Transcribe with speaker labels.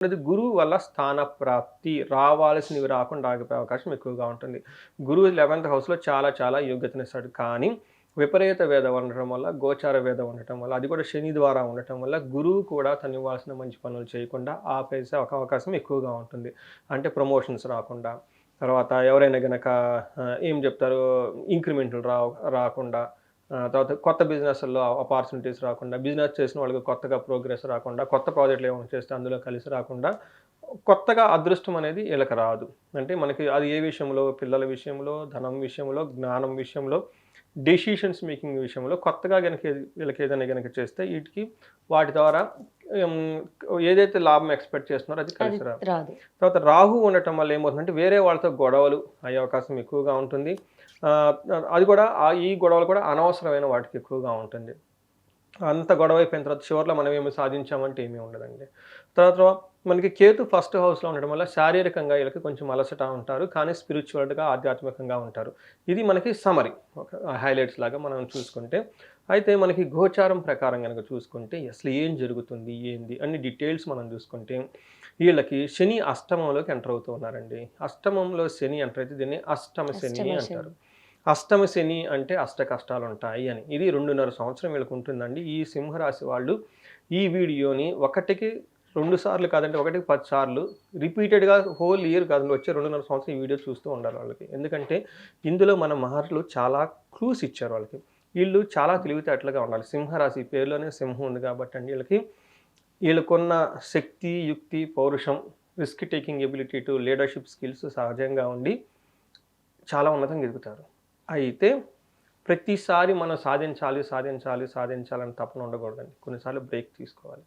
Speaker 1: అది గురువు వల్ల స్థాన ప్రాప్తి రావాల్సినవి రాకుండా ఆగిపోయే అవకాశం ఎక్కువగా ఉంటుంది. గురువు లెవెన్త్ హౌస్లో చాలా చాలా యోగ్యతనిస్తాడు కానీ విపరీత వేదం ఉండటం వల్ల గోచార వేదం ఉండటం వల్ల అది కూడా శని ద్వారా ఉండటం వల్ల గురువు కూడా తను ఇవ్వాల్సిన మంచి పనులు చేయకుండా ఆపేసే ఒక అవకాశం ఎక్కువగా ఉంటుంది. అంటే ప్రమోషన్స్ రాకుండా తర్వాత ఎవరైనా గనక ఏం చెప్తారు? ఇంక్రిమెంట్లు రా రాకుండా తర్వాత కొత్త బిజినెస్లో ఆపర్చునిటీస్ రాకుండా బిజినెస్ చేసిన వాళ్ళకి కొత్తగా ప్రోగ్రెస్ రాకుండా కొత్త ప్రాజెక్టులు ఏమైనా చేస్తే అందులో కలిసి రాకుండా కొత్తగా అదృష్టం అనేది వీళ్ళకి రాదు. అంటే మనకి అది ఏ విషయంలో పిల్లల విషయంలో ధనం విషయంలో జ్ఞానం విషయంలో డెసిషన్స్ మేకింగ్ విషయంలో కొత్తగా కనుక వీళ్ళకి ఏదైనా కనుక చేస్తే వీటికి వాటి ద్వారా ఏదైతే లాభం ఎక్స్పెక్ట్ చేస్తున్నారో అది కలిసి రాదు. తర్వాత రాహు ఉండటం వల్ల ఏమవుతుందంటే వేరే వాళ్ళతో గొడవలు అయ్యే అవకాశం ఎక్కువగా ఉంటుంది. అది కూడా ఈ గొడవలు కూడా అనవసరమైన వాటికి ఎక్కువగా ఉంటుంది. అంత గొడవ అయిపోయిన తర్వాత చివరిలో మనం ఏమి సాధించామంటే ఏమీ ఉండదండి. తర్వాత మనకి కేతు ఫస్ట్ హౌస్లో ఉండడం వల్ల శారీరకంగా వీళ్ళకి కొంచెం అలసట ఉంటారు కానీ స్పిరిచువల్గా ఆధ్యాత్మికంగా ఉంటారు. ఇది మనకి సమరీ ఒక హైలైట్స్ లాగా మనం చూసుకుంటే. అయితే మనకి గోచారం ప్రకారం కనుక చూసుకుంటే అసలు ఏం జరుగుతుంది ఏంది అన్ని డీటెయిల్స్ మనం చూసుకుంటే వీళ్ళకి శని అష్టమంలోకి ఎంటర్ అవుతూ ఉన్నారండి. అష్టమంలో శని ఎంటర్ అయితే దీన్ని
Speaker 2: అష్టమ శని.
Speaker 1: అంటారు. అష్టమ శని అంటే అష్ట కష్టాలు ఉంటాయి అని. ఇది రెండున్నర సంవత్సరం వీళ్ళకి ఉంటుందండి. ఈ సింహరాశి వాళ్ళు ఈ వీడియోని ఒకటికి రెండు సార్లు కాదంటే ఒకటికి పది సార్లు రిపీటెడ్గా హోల్ ఇయర్ కాదండి వచ్చే రెండున్నర సంవత్సరం ఈ వీడియో చూస్తూ ఉండాలి వాళ్ళకి. ఎందుకంటే ఇందులో మన మహర్లు చాలా క్లూస్ ఇచ్చారు వాళ్ళకి. వీళ్ళు చాలా తెలివితేటలుగా ఉండాలి. సింహరాశి పేరులోనే సింహం ఉంది కాబట్టి అండి వీళ్ళకి. వీళ్ళకున్న శక్తి యుక్తి పౌరుషం risk taking ability to leadership skills సహజంగా ఉండి చాలా ఉన్నతంగా ఎదుగుతారు. అయితే ప్రతిసారి మనం సాధించాలి సాధించాలి సాధించాలని తపన ఉండకూడదండి. కొన్నిసార్లు బ్రేక్ తీసుకోవాలి.